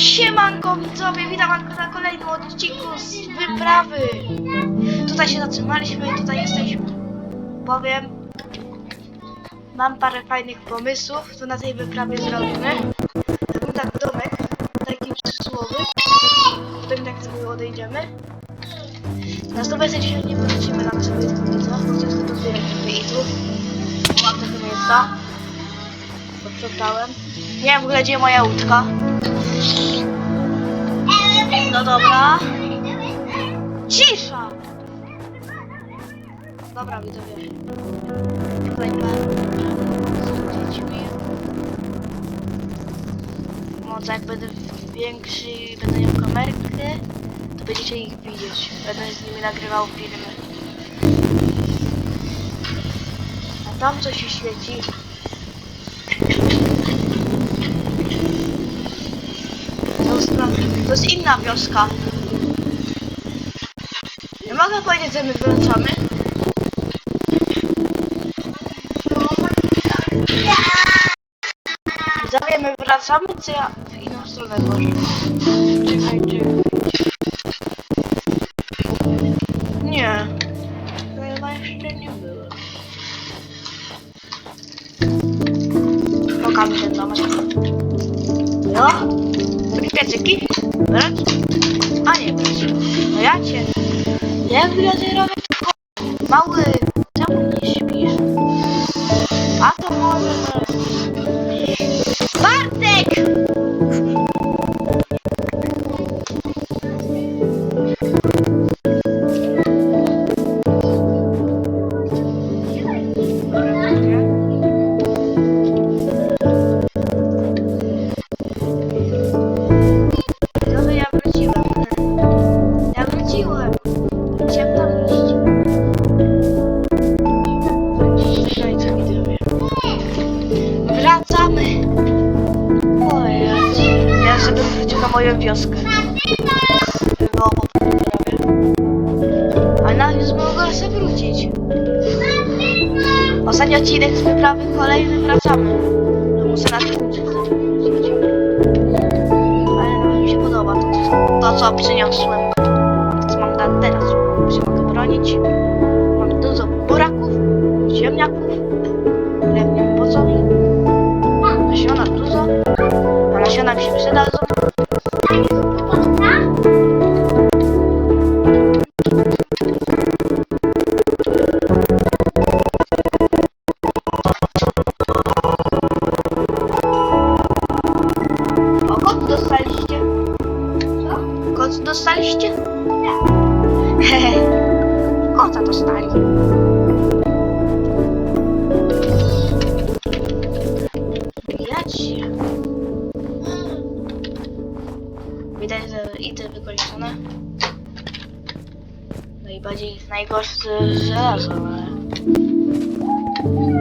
Siemanko widzowie, witam na kolejnym odcinku z wyprawy. Tutaj się zatrzymaliśmy, tutaj jesteśmy. Powiem, mam parę fajnych pomysłów, co na tej wyprawie zrobimy. Zrobimy tak domek, taki przysłowy. Potem tak sobie odejdziemy. Na 129 nie wrócimy na sobie co? Sobie to zbierać i tu. Mam takie miejsca. Posprzątałem. Nie wiem w ogóle gdzie moja łódka. No dobra. Cisza! Dobra widzowie. Dziećmi. Może jak będę większy będę miał kamerkę, to będziecie ich widzieć. Będę z nimi nagrywał filmy. A tam coś się świeci. To jest inna wioska. Nie mogę powiedzieć, że my wracamy. Widzowie, my wracamy, czy ja w inną stronę może? Czekaj, czekaj. Nie. To Chyba jeszcze nie było. Pokażę ten domek. No? Piecyki? Brać? A nie brać. No ja cię. Jak wiele robię tylko mały. Czemu nie śpisz? A to może. Bartek! A już mogę sobie wrócić. Ostatni odcinek z wyprawy, kolejny wracamy. No muszę na. Ale no, mi się podoba to, to co przyniosłem. Co mam na teraz. Się mogę bronić. Mam dużo buraków, ziemniaków. Wiem po co mi. Nasiona dużo. A nasiona mi się przydadzą. Kot dostaliście? Nie. Kota dostali. Widać. Widać, że idę wykończone. Najbardziej najgorsze żelazo, ale...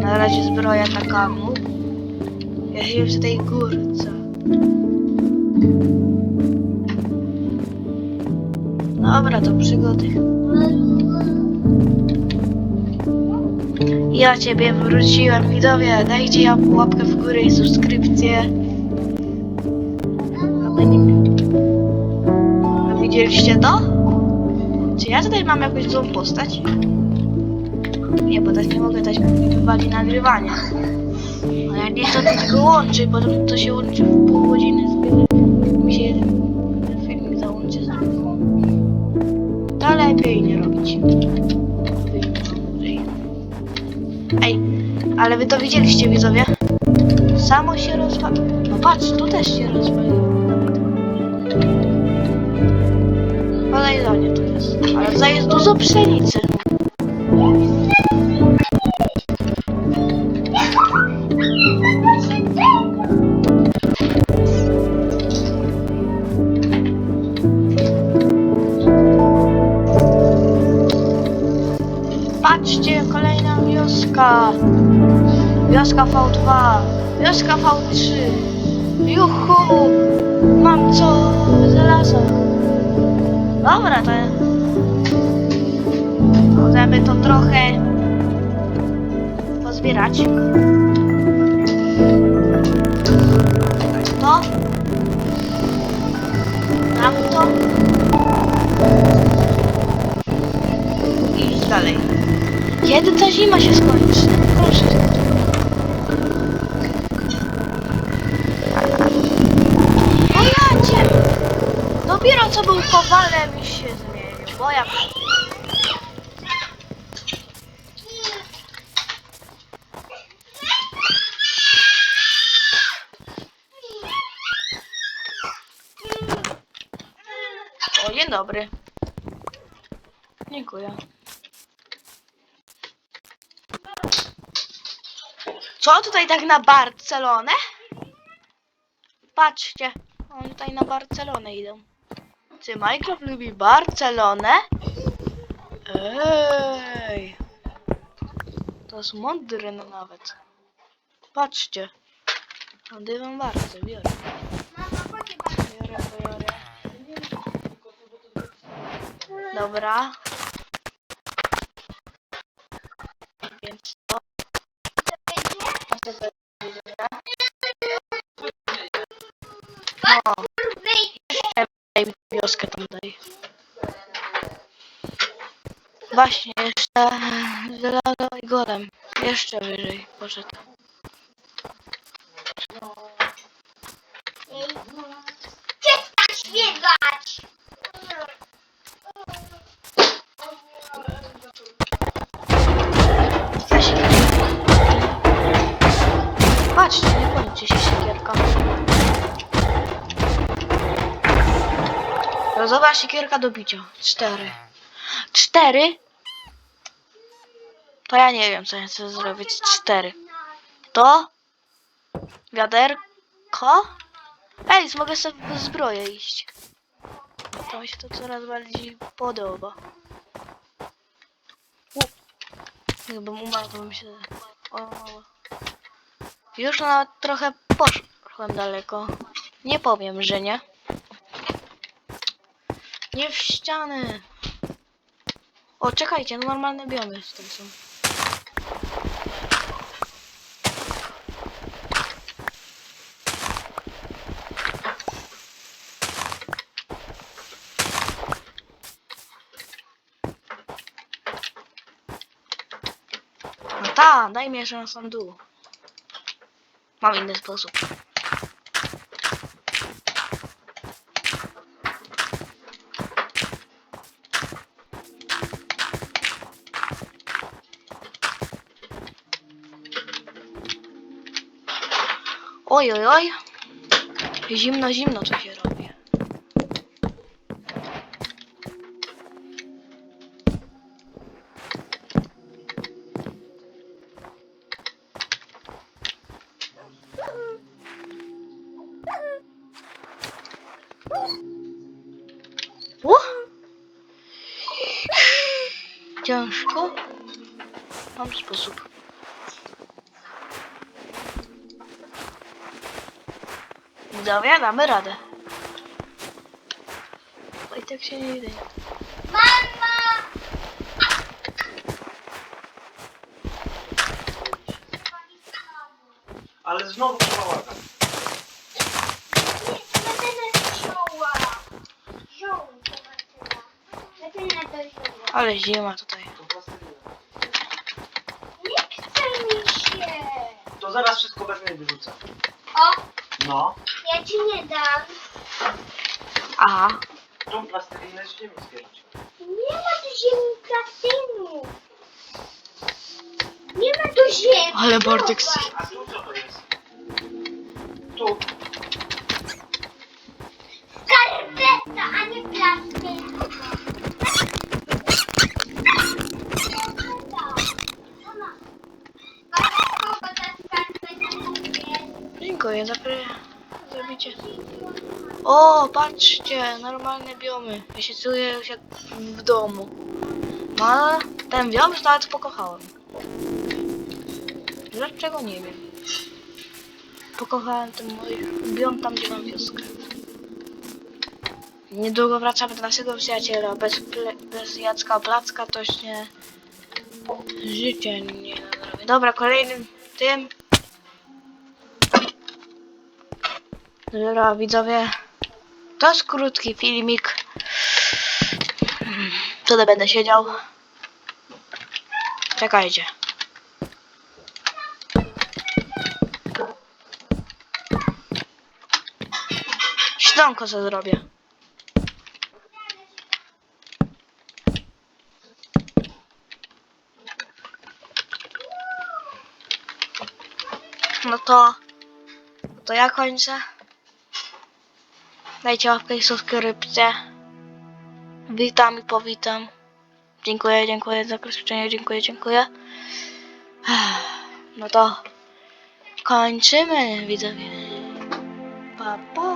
Na razie zbroja taka mu. Ja się przy tej górce. Dobra, to przygody. Ja ciebie wróciłem, widzowie. Dajcie ja łapkę w górę i subskrypcję. Widzieliście to? Czy ja tutaj mam jakąś złą postać? Nie, bo tak nie mogę dać wywali nagrywania. Ale jak nie to tylko łączy, bo to się łączy w pół godziny z lepiej nie robić. Ej, ale wy to widzieliście widzowie? Samo się rozwaliło. No patrz, tu też się rozwaliło. Kolejnie to jest. Ale tutaj jest dużo pszenicy. Wioska V2. Wioska V3. Juhu! Mam co? Żelazo. Dobra, to... Możemy to trochę pozbierać. To. Mam to. I dalej. Kiedy ta zima się skończy? Co był kowalem i się zmienił, bo jak... O, dzień dobry. Dziękuję. Co tutaj tak na Barcelonę? Patrzcie, oni tutaj na Barcelonę idą. Czy Minecraft lubi Barcelonę? Ej. To jest mądre no nawet. Patrzcie. Mam dywam bardzo, biorę. Biorę, biorę. Dobra. Więc to. No. Daj wioskę tam daj. Właśnie, jeszcze żelazo i golem. Jeszcze wyżej poszedł. Przestań śpiewać! Patrzcie, nie kończy się siekierka. Rozowa siekierka do bicia. Cztery. Cztery? To ja nie wiem, co ja chcę zrobić. Cztery. To? Wiaderko? Ej, mogę sobie w zbroję iść. To mi się to coraz bardziej podoba. Jakbym umarł, to bym się... O. Już nawet trochę poszłem daleko. Nie powiem, że nie. Nie w ściany. O, czekajcie, no normalne biomy tutaj są. No ta, daj mi jeszcze na sam. Mam inny sposób. Oj, oj, oj. Zimno, zimno co się robi. Ciężko. Mam sposób. Widzowie, damy radę. Bo i tak się nie idzie. Mama! Ale znowu zioła. Ale zima tutaj. To plastelina. Nie chce mi się. To zaraz wszystko wezmę i wyrzucę. O, No. Ja ci nie dam. Aha. Tą plastelinę z ziemi zbierać. Nie ma tu ziemi plastynu. Nie ma tu ziemi. Ale Bartek Zobacz. A tu co to jest? Tu. Skarpeta, a nie plastyn. Dziękuję za pre... Zrobicie. O, patrzcie, normalne biomy. Ja się czuję już jak w domu. No, ale ten biom już nawet pokochałem. Dlaczego nie wiem. Pokochałem ten mój biom tam, gdzie mam wioskę. Niedługo wracamy do naszego przyjaciela. Bez, bez Jacka Placka to się życie nie nadrobi. Dobra, kolejnym tym Dobra, widzowie. To jest krótki filmik. Tutaj będę siedział. Czekajcie. Śniadanko sobie zrobię. No to, to ja kończę. Dajcie łapkę i subskrypcję. Witam i powitam. Dziękuję, dziękuję za zaproszenie, dziękuję, dziękuję. No to kończymy, widzowie. Pa, pa.